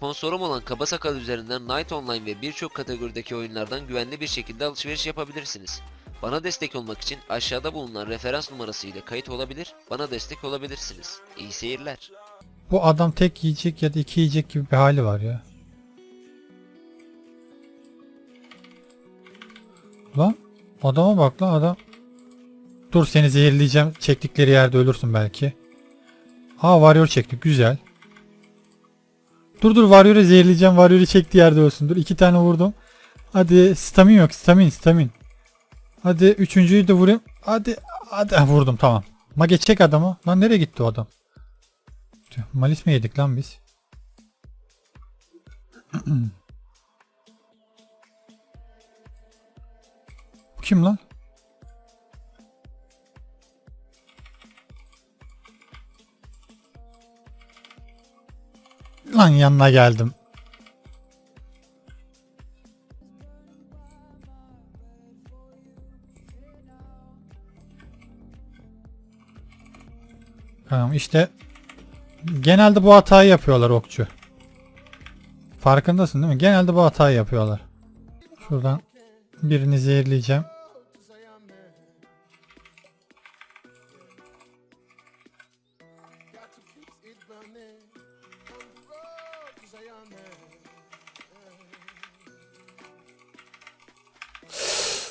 Sponsorum olan Kaba Sakal üzerinden Night Online ve birçok kategorideki oyunlardan güvenli bir şekilde alışveriş yapabilirsiniz. Bana destek olmak için aşağıda bulunan referans numarası ile kayıt olabilir, bana destek olabilirsiniz. İyi seyirler. Bu adam tek yiyecek ya da iki yiyecek gibi bir hali var ya. Lan adama bak lan adam. Dur seni zehirleyeceğim. Çektikleri yerde ölürsün belki. Aa Warrior çektik güzel. Dur dur Warrior'ı zehirleyeceğim. Warrior'ı çektiği yerde ölsün. Dur iki tane vurdum. Hadi stamin yok stamin stamin. Hadi üçüncüyü de vurayım. Hadi hadi Ha, vurdum tamam. Mage çek adamı. Lan nereye gitti o adam? Malis mi yedik lan biz? Kim lan? Lan yanına geldim. Tamam işte genelde bu hatayı yapıyorlar okçu. Farkındasın değil mi? Genelde bu hatayı yapıyorlar. Şuradan birini zehirleyeceğim.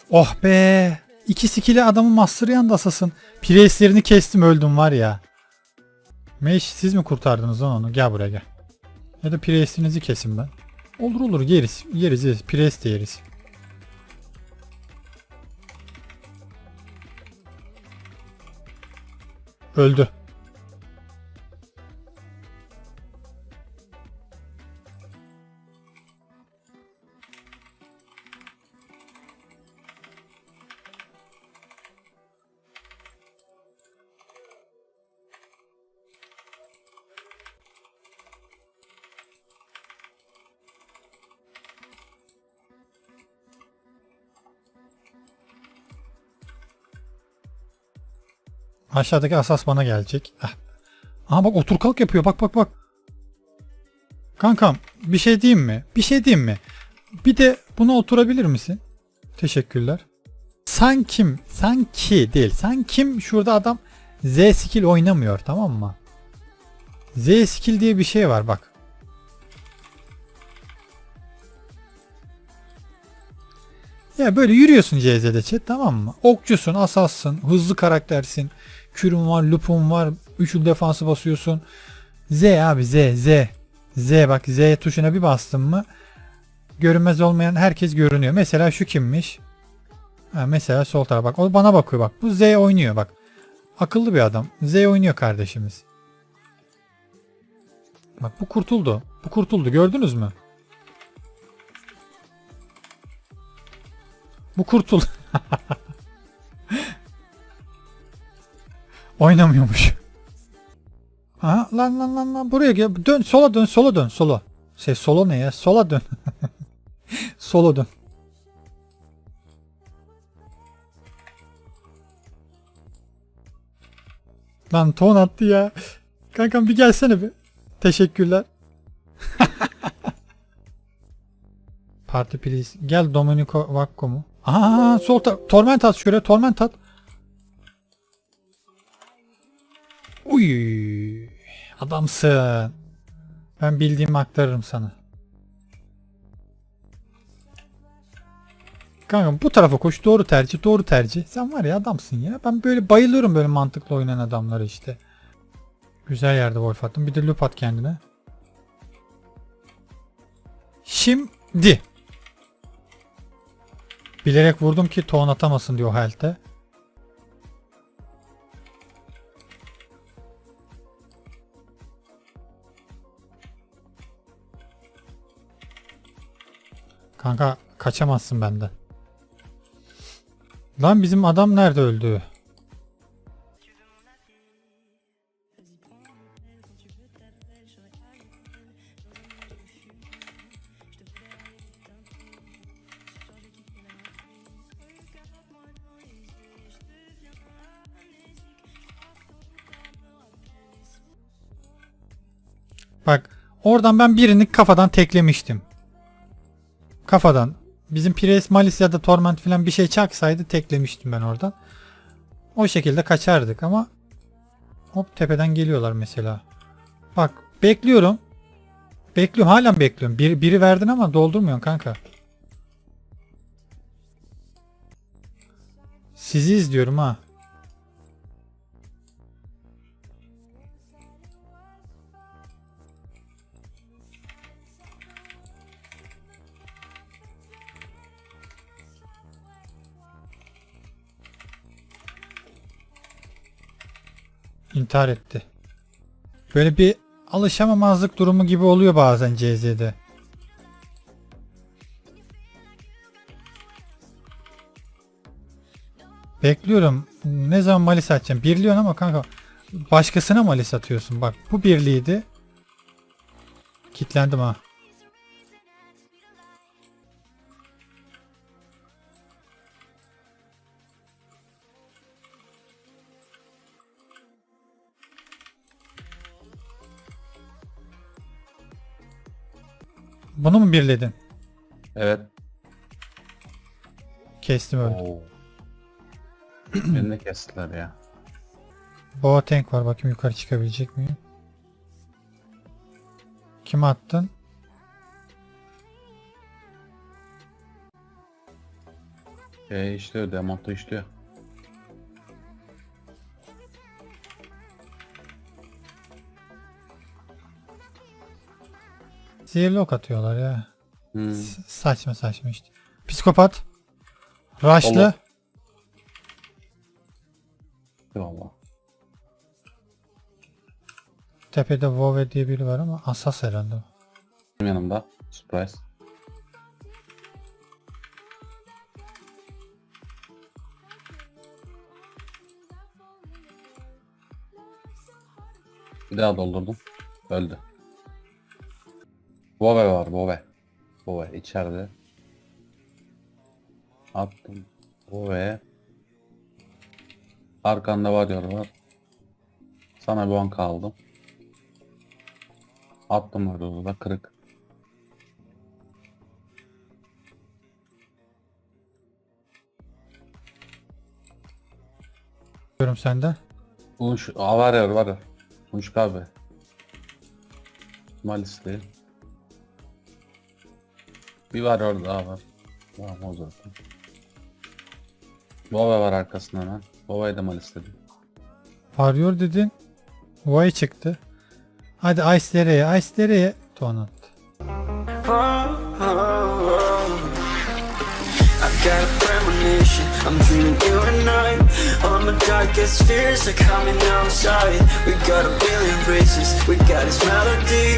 Oh be. İki skill'e adamı master'ı asasın. Preslerini kestim öldüm var ya. Meş siz mi kurtardınız onu? Gel buraya gel. Ya da presinizi kesin ben. Olur olur yeriz. Yeriz yeriz. Pres de yeriz. Öldü. Aşağıdaki asas bana gelecek. Ah. Aha bak otur kalk yapıyor. Bak bak bak. Kankam bir şey diyeyim mi? Bir şey diyeyim mi? Bir de buna oturabilir misin? Teşekkürler. Sen kim? Sen ki değil. Sen kim? Şurada adam Z skill oynamıyor tamam mı? Z skill diye bir şey var bak. Ya böyle yürüyorsun CZ'de chat tamam mı? Okçusun, asassın, hızlı karaktersin. Kürün var, lupun var. Üçlü defansı basıyorsun. Z abi Z, Z. Z bak Z tuşuna bir bastın mı görünmez olmayan herkes görünüyor. Mesela şu kimmiş? Ha, mesela sol taraf bak. O bana bakıyor bak. Bu Z oynuyor bak. Akıllı bir adam. Z oynuyor kardeşimiz. Bak bu kurtuldu. Bu kurtuldu. Gördünüz mü? Bu kurtul. Oynamıyormuş. Aha lan lan lan lan buraya gel. Dön sola dön sola dön sola. Şey sola ne ya? Sola dön. sola dön. Lan ton attı ya. Kankam bir gelsene bir. Teşekkürler. Parti please. Gel Domenico Vacco mu? Aa sol ta- Torment at şuraya Torment at. Uy adamsın. Ben bildiğimi aktarırım sana. Kanka bu tarafa koş doğru tercih doğru tercih. Sen var ya adamsın ya. Ben böyle bayılıyorum böyle mantıklı oynayan adamlara işte. Güzel yerde wolf attım. Bir de loop at kendine. Şimdi. Bilerek vurdum ki ton atamasın diyor health'e. Kanka kaçamazsın benden. Lan bizim adam nerede öldü? Bak Oradan ben birini kafadan teklemiştim. Kafadan. Bizim Pires Malis ya da Torment falan bir şey çaksaydı teklemiştim ben oradan. O şekilde kaçardık ama hop tepeden geliyorlar mesela. Bak bekliyorum. Bekliyorum hala bekliyorum. Bir, biri verdin ama doldurmuyorsun kanka. Sizi izliyorum ha. İntihar etti. Böyle bir alışamamazlık durumu gibi oluyor bazen CZ'de. Bekliyorum. Ne zaman malis atacağım? Birliyorsun ama kanka başkasına malis atıyorsun. Bak bu birliydi. Kitlendim ha. Bunu mu birledin? Evet. Kestim öyle. Oo. Beni de kestiler ya. Boğa tank var bakayım yukarı çıkabilecek miyim? Kim attın? Şey işliyor, demonta işliyor. Zehirli ok atıyorlar ya. Hmm. Saçma saçma işte. Psikopat. Raşlı. Allah. Valla. Tepede Vove diye biri var ama asas herhalde. Benim yanımda. Surprise. Bir daha doldurdum. Öldü. Bove var Bove. Bove içeride. Attım. Bove. Arkanda varıyor var. Sana bir an kaldım. Attım orada da kırık. Diyorum senden. Uş, var ya var. Uş abi. Malis değil. Bir var orada daha var. Tamam o zaten. Baba var arkasında hemen. Baba'yı da Malis dedim. Varıyor dedin. Vay çıktı. Hadi Ice nereye? Ice got a premonition, I'm dreaming you and I All my darkest fears are coming outside We got a billion races, we got this melody